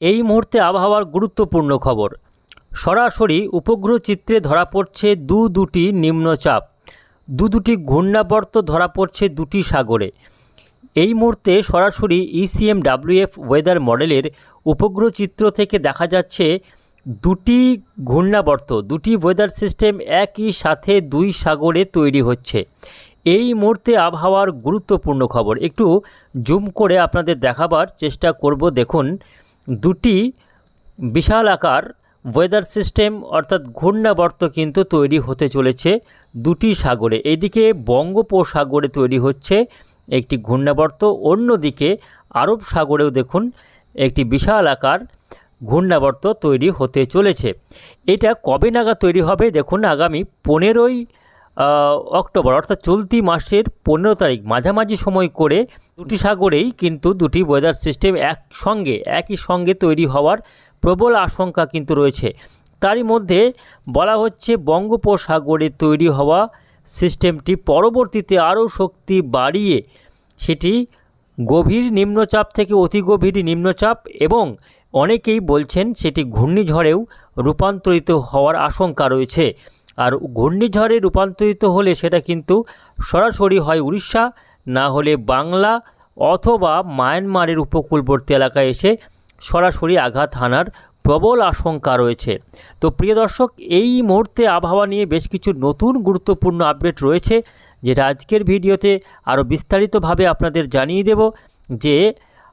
এই মুহূর্তে আবহাওয়ার গুরুত্বপূর্ণ খবর। সরাসরি উপগ্রহ চিত্রে ধরা পড়ছে দু দুটি নিম্নচাপ। দু দুটি ঘূর্ণাবর্ত ধরা পড়ছে দুটি সাগরে। এই মুহূর্তে সরাসরি ইসিএম ডাব্লিউএফ ওয়েদার মডেলের উপগ্রহ চিত্র থেকে দেখা যাচ্ছে দুটি ঘূর্ণাবর্ত, দুটি ওয়েদার সিস্টেম একই সাথে দুই সাগরে তৈরি হচ্ছে। এই মুহূর্তে আবহাওয়ার গুরুত্বপূর্ণ খবর। একটু জুম করে আপনাদের দেখাবার চেষ্টা করব। দেখুন দুটি বিশাল আকার ওয়েদার সিস্টেম অর্থাৎ ঘূর্ণাবর্ত কিন্তু তৈরি হতে চলেছে দুটি সাগরে। এইদিকে বঙ্গোপসাগরে তৈরি হচ্ছে একটি ঘূর্ণাবর্ত, অন্যদিকে আরব সাগরেও দেখুন একটি বিশাল আকার ঘূর্ণাবর্ত তৈরি হতে চলেছে। এটা কবে নাগাদ তৈরি হবে? দেখুন আগামী পনেরোই অক্টোবর, অর্থাৎ চলতি মাসের পনেরো তারিখ, মাঝামাঝি সময় করে দুটি সাগরেই কিন্তু দুটি ওয়েদার সিস্টেম একসঙ্গে, একই সঙ্গে তৈরি হওয়ার প্রবল আশঙ্কা কিন্তু রয়েছে। তারই মধ্যে বলা হচ্ছে বঙ্গোপসাগরে তৈরি হওয়া সিস্টেমটি পরবর্তীতে আরও শক্তি বাড়িয়ে সেটি গভীর নিম্নচাপ থেকে অতি গভীর নিম্নচাপ এবং অনেকেই বলছেন সেটি ঘূর্ণিঝড়েও রূপান্তরিত হওয়ার আশঙ্কা রয়েছে। আর ঘূর্ণিঝড়ে রূপান্তরিত হলে সেটা কিন্তু সরাসরি হয় উড়িষ্যা, না হলে বাংলা অথবা মায়ানমারের উপকূলবর্তী এলাকায় এসে সরাসরি আঘাত হানার প্রবল আশঙ্কা রয়েছে। তো প্রিয় দর্শক, এই মুহূর্তে আবহাওয়া নিয়ে বেশ কিছু নতুন গুরুত্বপূর্ণ আপডেট রয়েছে, যেটা আজকের ভিডিওতে আরও বিস্তারিতভাবে আপনাদের জানিয়ে দেব যে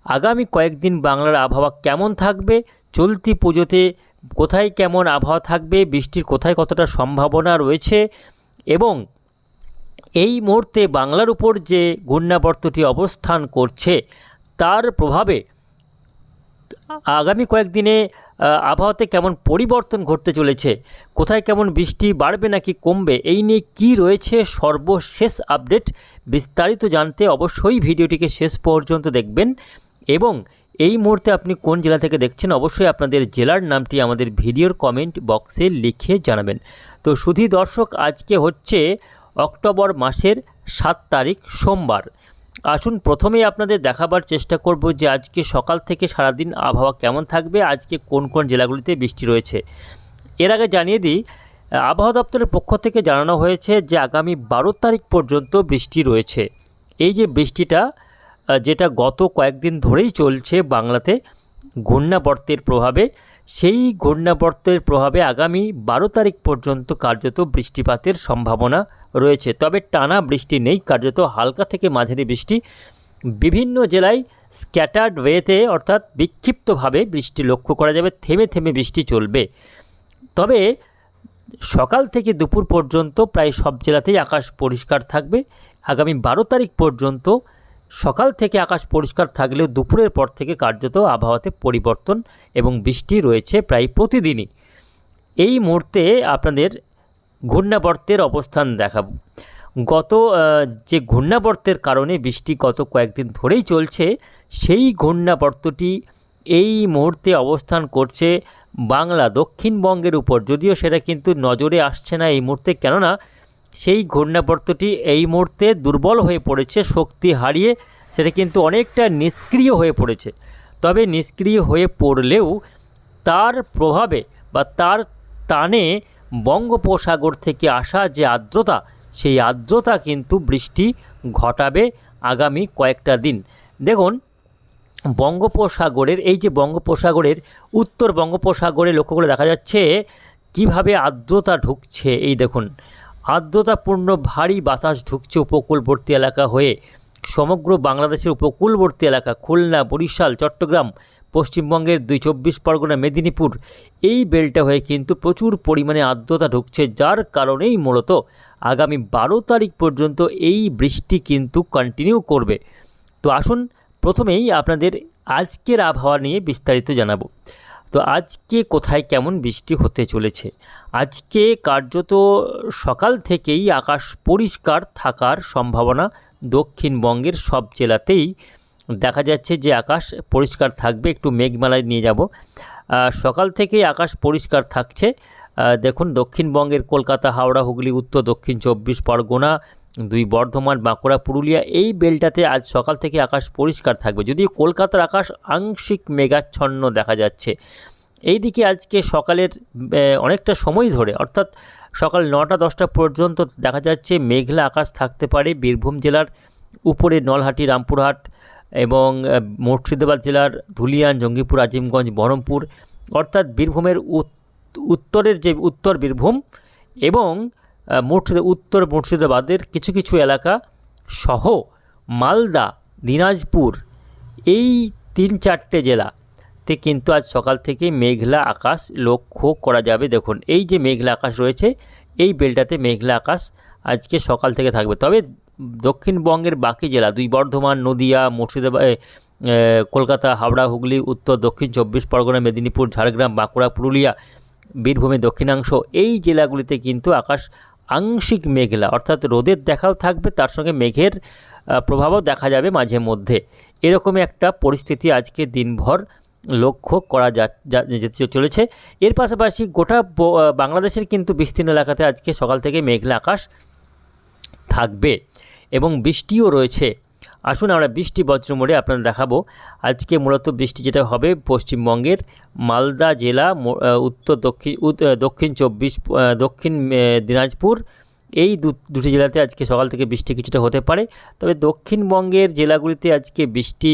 আগামী কয়েকদিন বাংলার আবহাওয়া কেমন থাকবে, চলতি পুজোতে কোথায় কেমন আবহাওয়া থাকবে, বৃষ্টির কোথায় কতটা সম্ভাবনা রয়েছে এবং এই মুহূর্তে বাংলার উপর যে ঘূর্ণাবর্তটি অবস্থান করছে, তার প্রভাবে আগামী কয়েকদিনে আবহাওয়াতে কেমন পরিবর্তন ঘটতে চলেছে, কোথায় কেমন বৃষ্টি বাড়বে নাকি কমবে, এই নিয়ে কি রয়েছে সর্বশেষ আপডেট বিস্তারিত জানতে অবশ্যই ভিডিওটিকে শেষ পর্যন্ত দেখবেন এবং এই মুহূর্তে আপনি কোন জেলা থেকে দেখছেন, অবশ্যই আপনাদের জেলার নামটি আমাদের ভিডিওর কমেন্ট বক্সে লিখে জানাবেন। তো শুধু দর্শক, আজকে হচ্ছে অক্টোবর মাসের সাত তারিখ, সোমবার। আসুন, প্রথমেই আপনাদের দেখাবার চেষ্টা করব যে আজকে সকাল থেকে সারাদিন আবহাওয়া কেমন থাকবে, আজকে কোন কোন জেলাগুলিতে বৃষ্টি রয়েছে। এর আগে জানিয়ে দিই, আবহাওয়া দপ্তরের পক্ষ থেকে জানানো হয়েছে যে আগামী বারো তারিখ পর্যন্ত বৃষ্টি রয়েছে। এই যে বৃষ্টিটা যেটা গত কয়েকদিন ধরেই চলছে বাংলাতে ঘূর্ণাবর্তের প্রভাবে। সেই ঘূর্ণাবর্তের প্রভাবে আগামী বারো তারিখ পর্যন্ত কার্যত বৃষ্টিপাতের সম্ভাবনা রয়েছে। তবে টানা বৃষ্টি নেই, কার্যত হালকা থেকে মাঝারি বৃষ্টি। বিভিন্ন জেলায় স্ক্যাটার্ড ওয়েতে অর্থাৎ বিক্ষিপ্তভাবে বৃষ্টি লক্ষ্য করা যাবে, থেমে থেমে বৃষ্টি চলবে। তবে সকাল থেকে দুপুর পর্যন্ত প্রায় সব জেলাতেই আকাশ পরিষ্কার থাকবে। আগামী বারো তারিখ পর্যন্ত সকাল থেকে আকাশ পরিষ্কার থাকলেও দুপুরের পর থেকে কার্যত আবহাওয়াতে পরিবর্তন এবং বৃষ্টি রয়েছে প্রায় প্রতিদিনই। এই মুহূর্তে আপনাদের ঘূর্ণাবর্তের অবস্থান দেখাবো। গত যে ঘূর্ণাবর্তের কারণে বৃষ্টি গত কয়েকদিন ধরেই চলছে, সেই ঘূর্ণাবর্তটি এই মুহূর্তে অবস্থান করছে বাংলা দক্ষিণবঙ্গের উপর। যদিও সেটা কিন্তু নজরে আসছে না এই মুহূর্তে, কেননা সেই ঘূর্ণাবর্তটি এই মুহূর্তে দুর্বল হয়ে পড়েছে, শক্তি হারিয়ে সেটা কিন্তু অনেকটা নিষ্ক্রিয় হয়ে পড়েছে। তবে নিষ্ক্রিয় হয়ে পড়লেও তার প্রভাবে বা তার টানে বঙ্গোপসাগর থেকে আসা যে আর্দ্রতা, সেই আর্দ্রতা কিন্তু বৃষ্টি ঘটাবে আগামী কয়েকটা দিন। দেখুন, বঙ্গোপসাগরের, এই যে বঙ্গোপসাগরের, উত্তর বঙ্গোপসাগরে লক্ষ্য করে দেখা যাচ্ছে কীভাবে আর্দ্রতা ঢুকছে, এই দেখুন। আর্দ্রতাপূর্ণ ভারী বাতাস ঢুকছে উপকূলবর্তী এলাকা হয়ে। সমগ্র বাংলাদেশের উপকূলবর্তী এলাকা খুলনা, বরিশাল, চট্টগ্রাম, পশ্চিমবঙ্গের দুই চব্বিশ পরগনা, মেদিনীপুর এই বেলটা হয়ে কিন্তু প্রচুর পরিমাণে আর্দ্রতা ঢুকছে, যার কারণেই মূলত আগামী বারো তারিখ পর্যন্ত এই বৃষ্টি কিন্তু কন্টিনিউ করবে। তো আসুন, প্রথমেই আপনাদের আজকের আবহাওয়া নিয়ে বিস্তারিত জানাব। তো আজকে কোথায় কেমন বৃষ্টি হতে চলেছে? আজকে কার্যত সকাল থেকেই আকাশ পরিষ্কার থাকার সম্ভাবনা দক্ষিণবঙ্গের সব জেলাতেই। দেখা যাচ্ছে যে আকাশ পরিষ্কার থাকবে, একটু মেঘমালায় নিয়ে যাব। সকাল থেকেই আকাশ পরিষ্কার থাকছে। দেখুন দক্ষিণবঙ্গের কলকাতা, হাওড়া, হুগলি, উত্তর, দক্ষিণ চব্বিশ পরগনা দুই বর্ধমান, বাঁকুড়া, পুরুলিয়া, এই বেলটাতে আজ সকাল থেকে আকাশ পরিষ্কার থাকবে। যদিও কলকাতার আকাশ আংশিক মেঘাচ্ছন্ন দেখা যাচ্ছে। এই দিকে আজকে সকালের অনেকটা সময় ধরে, অর্থাৎ সকাল নটা দশটা পর্যন্ত দেখা যাচ্ছে মেঘলা আকাশ থাকতে পারে বীরভূম জেলার উপরে নলহাটি, রামপুরহাট এবং মুর্শিদাবাদ জেলার ধুলিয়ান, জঙ্গিপুর, আজিমগঞ্জ, বহরমপুর, অর্থাৎ বীরভূমের উত- উত্তরের যে, উত্তর বীরভূম এবং মুর্শিদা উত্তর মুর্শিদাবাদের কিছু কিছু এলাকা সহ মালদা, দিনাজপুর, এই তিন চারটে জেলাতে কিন্তু আজ সকাল থেকে মেঘলা আকাশ লক্ষ্য করা যাবে। দেখুন, এই যে মেঘলা আকাশ রয়েছে, এই বেলটাতে মেঘলা আকাশ আজকে সকাল থেকে থাকবে। তবে দক্ষিণবঙ্গের বাকি জেলা, দুই বর্ধমান, নদিয়া, মুর্শিদাবাদ কলকাতা, হাওড়া, হুগলি, উত্তর, দক্ষিণ চব্বিশ পরগনা, মেদিনীপুর, ঝাড়গ্রাম, বাঁকুড়া, পুরুলিয়া বীরভূমের দক্ষিণাংশ, এই জেলাগুলিতে কিন্তু আকাশ আংশিক মেঘলা, অর্থাৎ রোদের দেখাও থাকবে, তার সঙ্গে মেঘের প্রভাবও দেখা যাবে মাঝে মধ্যে। এরকমই একটা পরিস্থিতি আজকে দিনভর লক্ষ্য করা যেতে চলেছে। এর পাশাপাশি গোটা বাংলাদেশের কিন্তু বিস্তীর্ণ এলাকাতে আজকে সকাল থেকে মেঘলা আকাশ থাকবে এবং বৃষ্টিও রয়েছে। আসুন আমরা বৃষ্টি বজ্র মোড়ে আপনাদের দেখাবো। আজকে মূলত বৃষ্টি যেটা হবে পশ্চিমবঙ্গের মালদা জেলা উত্তর দক্ষিণ দক্ষিণ চব্বিশ দক্ষিণ দিনাজপুর। এই দুটি জেলাতে আজকে সকাল থেকে বৃষ্টি কিছুটা হতে পারে। তবে দক্ষিণবঙ্গের জেলাগুলিতে আজকে বৃষ্টি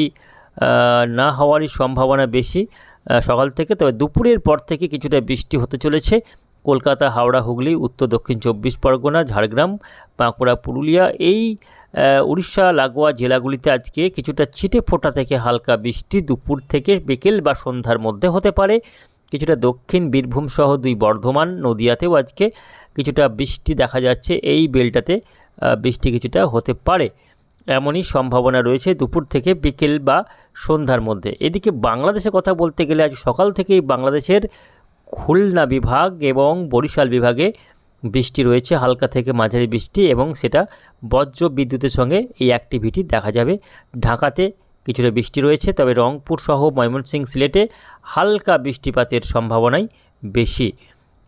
না হওয়ারই সম্ভাবনা বেশি সকাল থেকে। তবে দুপুরের পর থেকে কিছুটা বৃষ্টি হতে চলেছে। কলকাতা, হাওড়া, হুগলি, উত্তর দক্ষিণ চব্বিশ পরগনা, ঝাড়গ্রাম, বাঁকুড়া, পুরুলিয়া, এই উড়িষ্যা, লাগোয়া জেলাগুলিতে আজকে কিছুটা ছিটে ফোঁটা থেকে হালকা বৃষ্টি দুপুর থেকে বিকেল বা সন্ধ্যার মধ্যে হতে পারে। কিছুটা দক্ষিণ বীরভূম সহ দুই বর্ধমান নদিয়াতেও আজকে কিছুটা বৃষ্টি দেখা যাচ্ছে এই বেলটাতে। বৃষ্টি কিছুটা হতে পারে। এমনই সম্ভাবনা রয়েছে দুপুর থেকে বিকেল বা সন্ধ্যার মধ্যে। এদিকে বাংলাদেশের কথা বলতে গেলে আজ সকাল থেকেই বাংলাদেশের খুলনা বিভাগ এবং বরিশাল বিভাগে বৃষ্টি রয়েছে, হালকা থেকে মাঝারি বৃষ্টি এবং সেটা বজ্র বিদ্যুতের সঙ্গে এই অ্যাক্টিভিটি দেখা যাবে। ঢাকাতে কিছুটা বৃষ্টি রয়েছে, তবে রংপুর সহ ময়মনসিংহ সিলেটে হালকা বৃষ্টিপাতের সম্ভাবনাই বেশি।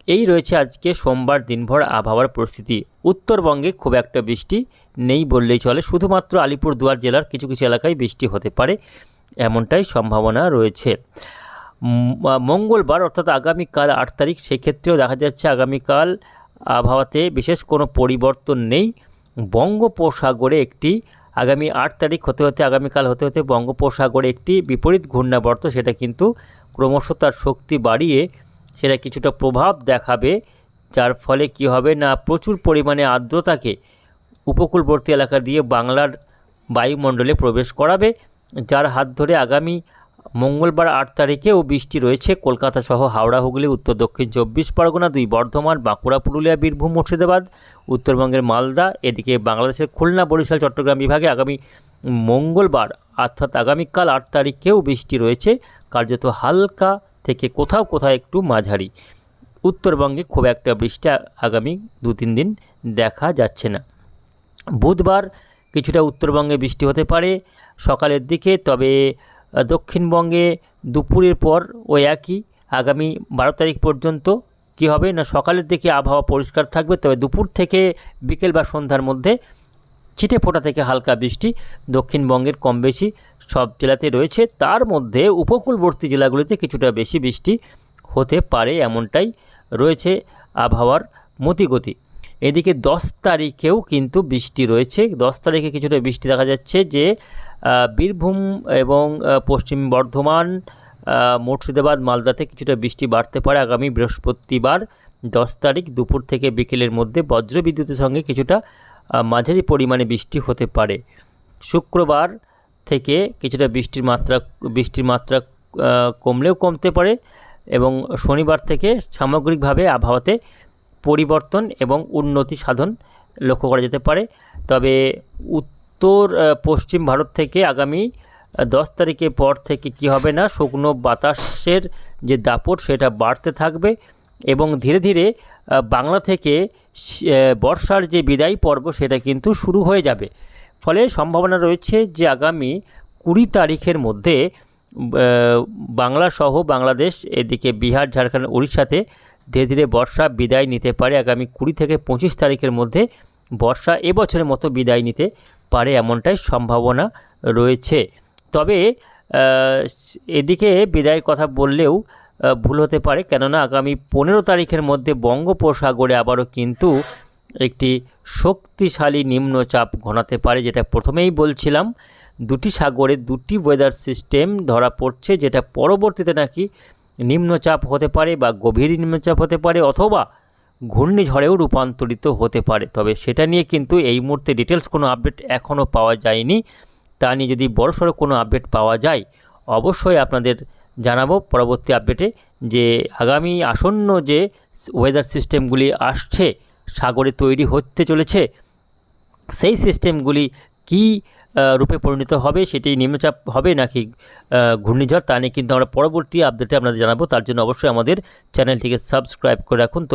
এই রয়েছে আজকে সোমবার দিনভর আবহাওয়ার পরিস্থিতি। উত্তরবঙ্গে খুব একটা বৃষ্টি নেই বললেই চলে, শুধুমাত্র আলিপুরদুয়ার জেলার কিছু কিছু এলাকায় বৃষ্টি হতে পারে এমনটাই সম্ভাবনা রয়েছে। মঙ্গলবার অর্থাৎ আগামীকাল আট তারিখ, সেক্ষেত্রেও দেখা যাচ্ছে আগামীকাল আবহাওয়াতে বিশেষ কোনো পরিবর্তন নেই। বঙ্গোপসাগরে একটি আগামী আট তারিখ হতে হতে, আগামীকাল হতে হতে বঙ্গোপসাগরে একটি বিপরীত ঘূর্ণাবর্ত, সেটা কিন্তু ক্রমশ তার শক্তি বাড়িয়ে সেটা কিছুটা প্রভাব দেখাবে, যার ফলে কি হবে না, প্রচুর পরিমাণে আর্দ্রতাকে উপকূলবর্তী এলাকা দিয়ে বাংলার বায়ুমণ্ডলে প্রবেশ করাবে, যার হাত ধরে আগামী মঙ্গলবার আট তারিখেও বৃষ্টি রয়েছে। কলকাতা সহ হাওড়া, হুগলি, উত্তর দক্ষিণ চব্বিশ পরগনা, দুই বর্ধমান, বাঁকুড়া, পুরুলিয়া, বীরভূম, মুর্শিদাবাদ, উত্তরবঙ্গের মালদা, এদিকে বাংলাদেশের খুলনা, বরিশাল, চট্টগ্রাম বিভাগে আগামী মঙ্গলবার, অর্থাৎ আগামীকাল আট তারিখেও বৃষ্টি রয়েছে। কার্যত হালকা থেকে কোথাও কোথাও একটু মাঝারি। উত্তরবঙ্গে খুব একটা বৃষ্টি আগামী দু তিন দিন দেখা যাচ্ছে না। বুধবার কিছুটা উত্তরবঙ্গে বৃষ্টি হতে পারে। সকালের দিকে তবে দক্ষিণবঙ্গে দুপুরের পর ওই একই, আগামী বারো তারিখ পর্যন্ত কি হবে না সকালের দিকে আবহাওয়া পরিষ্কার থাকবে? তবে দুপুর থেকে বিকেল বা সন্ধ্যার মধ্যে ছিটে ফোঁটা থেকে হালকা বৃষ্টি দক্ষিণবঙ্গের কম বেশি সব জেলাতে রয়েছে। তার মধ্যে উপকূলবর্তী জেলাগুলিতে কিছুটা বেশি বৃষ্টি হতে পারে এমনটাই রয়েছে আবহাওয়ার মতিগতি। এদিকে দশ তারিখেও কিন্তু বৃষ্টি রয়েছে। দশ তারিখে কিছুটা বৃষ্টি দেখা যাচ্ছে যে বীরভূম এবং পশ্চিম বর্ধমান মুর্শিদাবাদ, মালদাতে কিছুটা বৃষ্টি বাড়তে পারে আগামী বৃহস্পতিবার। দশ তারিখ দুপুর থেকে বিকেলের মধ্যে বজ্রবিদ্যুতের সঙ্গে কিছুটা মাঝারি পরিমাণে বৃষ্টি হতে পারে। শুক্রবার থেকে কিছুটা বৃষ্টির মাত্রা বৃষ্টির মাত্রা কমলেও কমতে পারে এবং শনিবার থেকে সামগ্রিকভাবে আবহাওয়াতে পরিবর্তন এবং উন্নতি সাধন লক্ষ্য করা যেতে পারে। তবে উত্তর পশ্চিম ভারত থেকে আগামী দশ তারিখের পর থেকে কি হবে না শুকনো বাতাসের যে দাপট সেটা বাড়তে থাকবে এবং ধীরে ধীরে বাংলা থেকে বর্ষার যে বিদায়ী পর্ব সেটা কিন্তু শুরু হয়ে যাবে। ফলে সম্ভাবনা রয়েছে যে আগামী কুড়ি তারিখের মধ্যে আহ, বাংলা সহ বাংলাদেশ এদিকে বিহার ঝাড়খণ্ড উড়িষ্যাতে ধীরে ধীরে বর্ষা বিদায় নিতে পারে। আগামী কুড়ি থেকে পঁচিশ তারিখের মধ্যে বর্ষা এবছরের মতো বিদায় নিতে পারে এমনটাই সম্ভাবনা রয়েছে। তবে এদিকে বিদায়ের কথা বললেও ভুল হতে পারে। কেননা, আগামী পনেরো তারিখের মধ্যে বঙ্গোপসাগরে আবারও কিন্তু একটি শক্তিশালী নিম্নচাপ ঘনাতে পারে, যেটা প্রথমেই বলছিলাম। দুটি সাগরে দুটি ওয়েদার সিস্টেম ধরা পড়ছে, যেটা পরবর্তীতে নাকি নিম্নচাপ হতে পারে বা গভীর নিম্নচাপ হতে পারে অথবা ঘূর্ণিঝড়েও রূপান্তরিত হতে পারে। তবে সেটা নিয়ে কিন্তু এই মুহূর্তে ডিটেলস কোনো আপডেট এখনও পাওয়া যায়নি। তা নিয়ে যদি বড়সড় কোনো আপডেট পাওয়া যায়, অবশ্যই আপনাদের জানাব পরবর্তী আপডেটে যে আগামী আসন্ন যে ওয়েদার সিস্টেমগুলি আসছে, সাগরে তৈরি হতে চলেছে, সেই সিস্টেমগুলি কী রূপে পরিণত হবে সেটি নিম্নচাপ হবে নাকি ঘূর্ণিঝড়, তা নিয়ে কিন্তু আমরা পরবর্তী আপডেটে আপনাদের জানাব। তার জন্য অবশ্যই আমাদের চ্যানেলটিকে সাবস্ক্রাইব করে রাখুন। তো